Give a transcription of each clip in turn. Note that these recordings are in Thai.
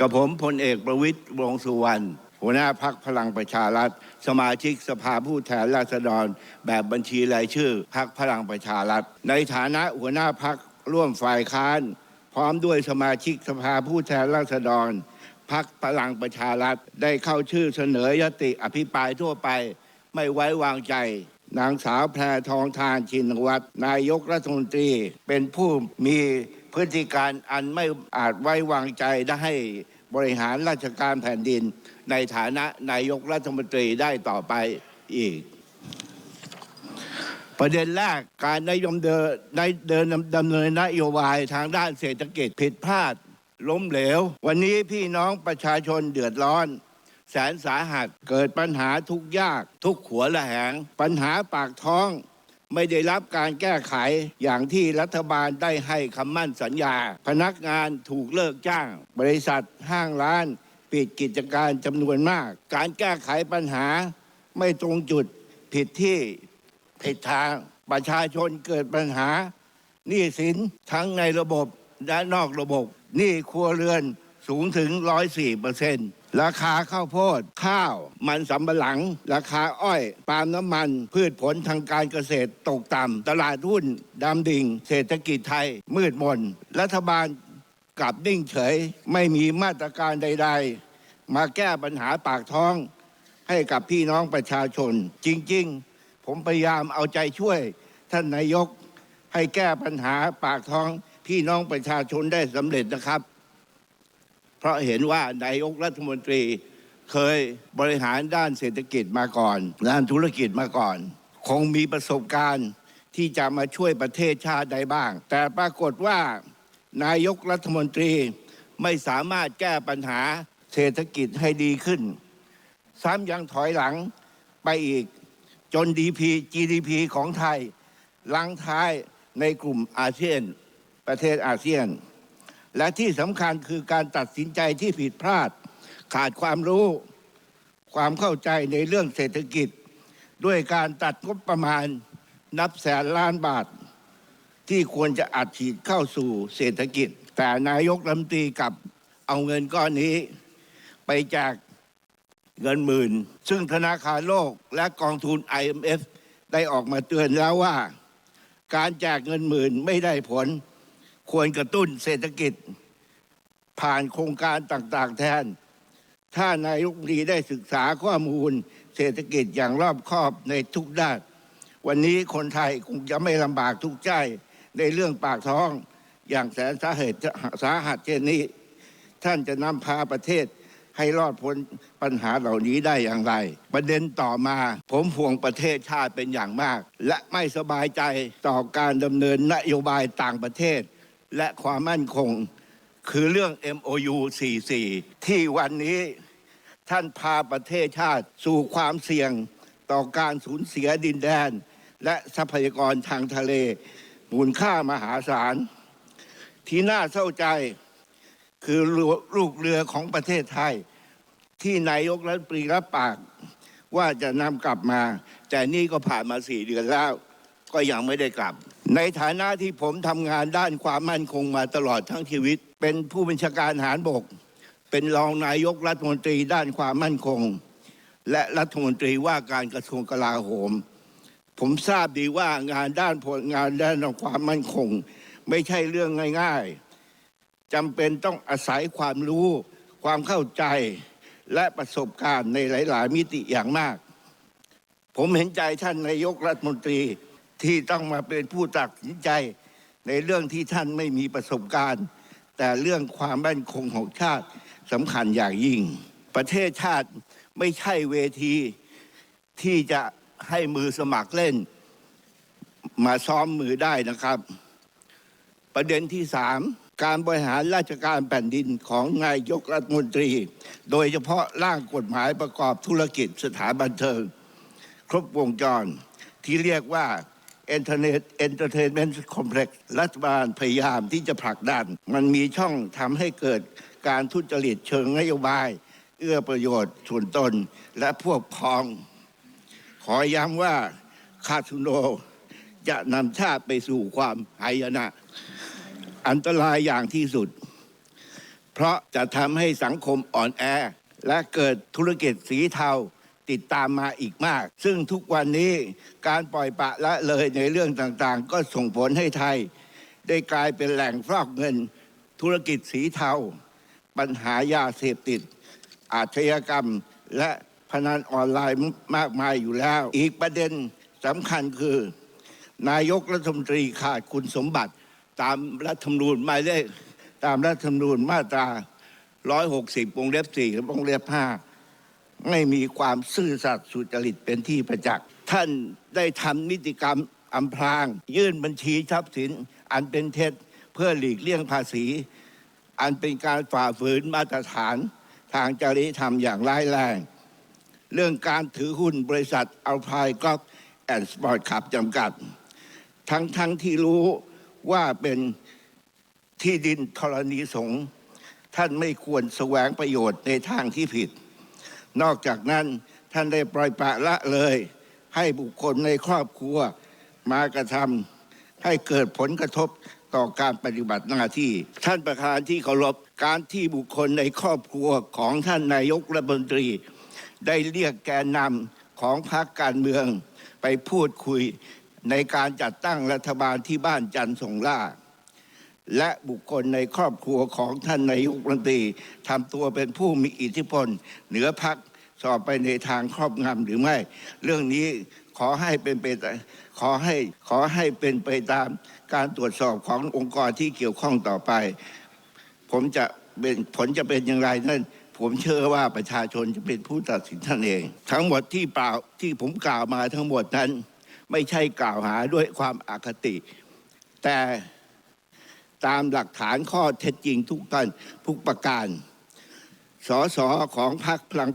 กับผมพลเอกประวิตรวงสุวรรณหัวหน้าพักพลังประชารัฐ สมาชิกสภาผู้แทนราษฎร แบบบัญชีรายชื่อพักพลังประชารัฐ ในฐานะหัวหน้าพักร่วมฝ่ายค้าน พร้อมด้วยสมาชิกสภาผู้แทนราษฎรพักพลังประชารัฐได้เข้าชื่อเสนอยติอภิปรายทั่วไป ไม่ไว้วางใจ นางสาวแพรทองทานชินวัตรนายกรัฐมนตรี เป็นผู้มี พฤติการอันไม่อาจไว้วางใจได้ให้บริหารราชการแผ่นดิน ในฐานะนายกรัฐมนตรีได้ต่อไปอีก ประเด็นแรกการนายมเดินในเดินดำเนินนโยบายทางด้านเศรษฐกิจผิดพลาด ล้มเหลว วันนี้พี่น้องประชาชนเดือดร้อนแสนสาหัสเกิดปัญหาทุกยาก ทุกขัวละแหง ปัญหาปากท้อง ไม่ได้รับการแก้ไขอย่างที่รัฐบาลได้ให้คำมั่นสัญญา พนักงานถูกเลิกจ้าง บริษัทห้างร้าน ปิดกิจการจำนวนมาก การแก้ไขปัญหา ไม่ตรงจุดผิดที่ผิดทางประชาชนเกิดปัญหาหนี้สินทั้งในระบบและนอกระบบหนี้ครัวเรือน สูงถึง 104เปอร์เซ็นต์ราคาข้าวโพด ข้าว มันสำปะหลัง ราคาอ้อย ปาล์มน้ำมัน พืชผลทางการเกษตรตกต่ำตลาดหุ้นดำดิ่ง เศรษฐกิจไทย มืดมน รัฐบาลกลับนิ่งเฉย ไม่มีมาตรการใด ๆ มาแก้ปัญหาปากท้อง ให้กับพี่น้องประชาชน จริง ๆ ผมพยายามเอาใจช่วย ท่านนายกให้แก้ปัญหาปากท้องพี่น้องประชาชนได้สำเร็จนะครับ ราะเห็นว่านายกรัฐมนตรีเคยบริหารด้านเศรษฐกิจมาก่อน ด้านธุรกิจมาก่อน คงมีประสบการณ์ที่จะมาช่วยประเทศชาติได้บ้าง แต่ปรากฏว่านายกรัฐมนตรีไม่สามารถแก้ปัญหาเศรษฐกิจให้ดีขึ้น ซ้ำยังถอยหลังไปอีกจน DP GDP ของไทยลังท้ายในกลุ่มอาเซียน ประเทศอาเซียน และที่สำคัญคือการตัดสินใจที่ผิดพลาด ขาดความรู้ความเข้าใจในเรื่องเศรษฐกิจ ด้วยการตัดงบประมาณนับแสนล้านบาท ที่ควรจะอัดฉีดเข้าสู่เศรษฐกิจ แต่นายกรัฐมนตรีกับเอาเงินก้อนนี้ ไปแจกเงินหมื่น ซึ่งธนาคารโลกและกองทุน IMF ได้ออกมาเตือนแล้วว่า การแจกเงินหมื่นไม่ได้ผล ควรกระตุ้นเศรษฐกิจ ผ่านโครงการต่างๆ แทน ถ้านายกรัฐมนตรีได้ศึกษาข้อมูลเศรษฐกิจอย่างรอบคอบในทุกด้าน วันนี้คนไทยคงจะไม่ลำบากทุกข์ใจในเรื่องปากท้องอย่างแสนสาเหตุสาหัสเช่นนี้ ท่านจะนำพาประเทศให้รอดพ้นปัญหาเหล่านี้ได้อย่างไร ประเด็นต่อมา ผมห่วงประเทศชาติเป็นอย่างมาก และไม่สบายใจต่อการดำเนินนโยบายต่างประเทศ และความมั่นคง คือเรื่อง MOU 44 ที่วันนี้ท่านพาประเทศชาติสู่ความเสี่ยงต่อการสูญเสียดินแดน และทรัพยากรทางทะเล มูลค่ามหาศาล ที่น่าเศร้าใจคือลูกเรือของประเทศไทย ที่นายกรัฐมนตรีรับปากว่าจะนำกลับมา แต่นี่ก็ผ่านมาสี่เดือนแล้ว ก็ยังไม่ได้กลับ ในฐานะที่ผมทำงานด้านความมั่นคงมาตลอดทั้งชีวิต เป็นผู้บัญชาการทหารบก เป็นรองนายกรัฐมนตรีด้านความมั่นคง และรัฐมนตรีว่าการกระทรวงกลาโหม ผมทราบดีว่างานด้านผลงานด้านความมั่นคง ไม่ใช่เรื่องง่าย ๆจำเป็นต้องอาศัยความรู้ ความเข้าใจและประสบการณ์ในหลาย ๆ มิติอย่างมาก ผมเห็นใจท่านนายกรัฐมนตรี ที่ต้องมาเป็นผู้ตัดสินใจในเรื่องที่ท่านไม่มีประสบการณ์ แต่เรื่องความมั่นคงของชาติสำคัญอย่างยิ่ง ประเทศชาติไม่ใช่เวทีที่จะให้มือสมัครเล่น มาซ้อมมือได้นะครับ ประเด็นที่สามการบริหารราชการแผ่นดินของนายกรัฐมนตรี โดยเฉพาะร่างกฎหมายประกอบธุรกิจสถานบันเทิง ครบวงจรที่เรียกว่า Internet Entertainment Complex รัฐบาลพยายามที่จะผลักดัน มันมีช่องทำให้เกิดการทุจริตเชิงนโยบาย เอื้อประโยชน์ส่วนตนและพวกพ้อง ขอย้ำว่าคาสิโนจะนำชาติไปสู่ความหายนะ อันตรายอย่างที่สุด เพราะจะทำให้สังคมอ่อนแอ และเกิดธุรกิจสีเทา ติดตามมาอีกมาก ซึ่งทุกวันนี้การปล่อยปะละเลยในเรื่องต่างๆ ก็ส่งผลให้ไทย ได้กลายเป็นแหล่งฟอกเงิน ธุรกิจสีเทา ปัญหายาเสพติด อาชญากรรมและพนันออนไลน์มากมายอยู่แล้ว อีกประเด็นสำคัญคือ นายกรัฐมนตรีขาดคุณสมบัติตามรัฐธรรมนูญหมายเลขตามรัฐธรรมนูญมาตรา 160วงเล็บ4วงเล็บ5 ไม่มีความซื่อสัตย์สุจริตเป็นที่ประจักษ์ท่านได้ทำนิติกรรมอำพราง ยื่นบัญชีทรัพย์สินอันเป็นเท็จเพื่อหลีกเลี่ยงภาษี อันเป็นการฝ่าฝืนมาตรฐานทางจริยธรรมอย่างร้ายแรง เรื่องการถือหุ้นบริษัทอัลพายกอล์ฟแอนด์สปอร์ตขับจำกัด ทั้งทั้งที่รู้ว่าเป็นที่ดินธรณีสงฆ์ท่านไม่ควรแสวงประโยชน์ในทางที่ผิด นอกจากนั้นท่านได้ปล่อยปะละเลย ให้บุคคลในครอบครัวมากระทำให้เกิดผลกระทบต่อการปฏิบัติหน้าที่ ท่านประธานที่เคารพการที่บุคคลในครอบครัวของท่านนายกรัฐมนตรี ได้เรียกแกนนำของพรรคการเมือง ไปพูดคุยในการจัดตั้งรัฐบาลที่บ้านจันทร์สงล่า และบุคคลในครอบครัวของท่านนายกรัฐมนตรีทำตัวเป็นผู้มีอิทธิพล เหนือพักสอบไปในทางครอบงำหรือไม่ เรื่องนี้ขอให้เป็นไปขอให้ขอให้เป็นไปตามการตรวจสอบขององค์กรที่เกี่ยวข้องต่อไป ผมจะเป็นผลจะเป็นอย่างไรนั่นผมเชื่อว่าประชาชนจะเป็นผู้ตัดสินท่านเอง ทั้งหมดที่เปล่าที่ผมกล่าวมาทั้งหมดนั้น ไม่ใช่กล่าวหาด้วยความอคติ แต่ ตามหลักฐานข้อเท็จจริงทุกท่านทุกประการ สสของพรรคพลัง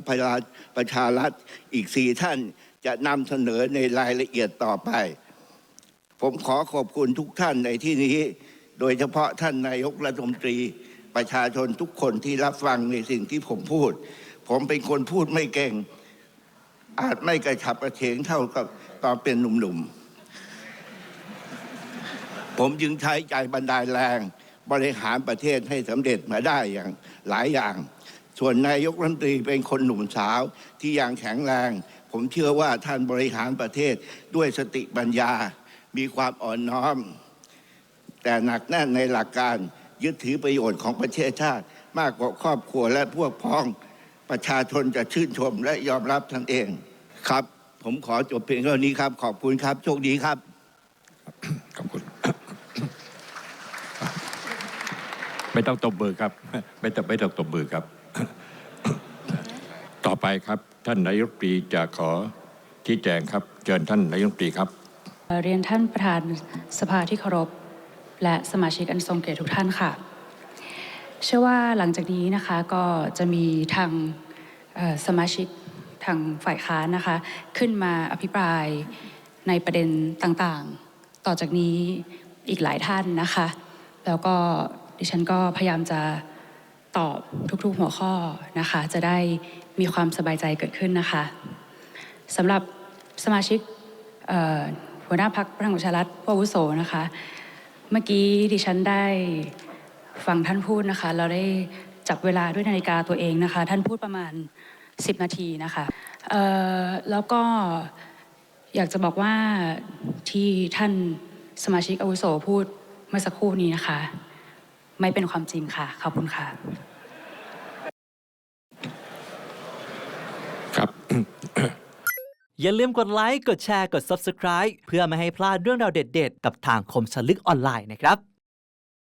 ประชารัฐอีกสี่ท่านจะนำเสนอในรายละเอียดต่อไป ผมขอขอบคุณทุกท่านในที่นี้ โดยเฉพาะท่านนายกรัฐมนตรีประชาชนทุกคนที่รับฟังในสิ่งที่ผมพูด ผมเป็นคนพูดไม่เก่ง อาจไม่กระฉับกระเฉงเท่ากับตอนเป็นหนุ่มๆ ผมจึงใช้ใจบันดาลแรง บริหารประเทศให้สำเร็จมาได้อย่างหลายอย่าง ส่วนนายกรัฐมนตรีเป็นคนหนุ่มสาวที่ยังแข็งแรง ผมเชื่อว่าท่านบริหารประเทศด้วยสติปัญญา มีความอ่อนน้อม แต่หนักแน่นในหลักการยึดถือประโยชน์ของประเทศชาติ มากกว่าครอบครัวและพวกพ้องประชาชนจะชื่นชมและยอมรับท่านเองครับ ผมขอจบเพียงเท่านี้ครับ ขอบคุณครับ โชคดีครับ ขอบคุณ ไม่ต้องตบมือครับ ไม่ต้องไม่ต้องตบมือครับ ต่อไปครับท่านนายกตรีจะขอที่แจงครับเชิญท่านนายกตรีครับ เรียนท่านประธานสภาที่เคารพ และสมาชิกอันทรงเกียรติทุกท่านค่ะ เชื่อว่าหลังจากนี้นะคะก็จะมีทางสมาชิกทางฝ่ายค้านนะคะ ขึ้นมาอภิปรายในประเด็นต่างๆ ต่อจากนี้อีกหลายท่านนะคะ แล้วก็ ดิฉันก็พยายามจะตอบทุกๆหัวข้อนะคะ จะได้มีความสบายใจเกิดขึ้นนะคะสำหรับสมาชิกหัวหน้าพักพลังประชารัฐผู้อาวุโสนะคะ เมื่อกี้ดิฉันได้ฟังท่านพูดนะคะ เราได้จับเวลาด้วยนาฬิกาตัวเองนะคะ ท่านพูดประมาณ 10 นาทีนะคะแล้วก็อยากจะบอกว่าที่ท่านสมาชิกอาวุโสพูดเมื่อสักครู่นี้นะคะ ไม่เป็นความจริงค่ะ ขอบคุณค่ะ ครับ อย่าลืมกดไลค์ กดแชร์ กด Subscribe เพื่อไม่ให้พลาดเรื่องราวเด็ดๆ กับทางคมสนลึกออนไลน์นะครับ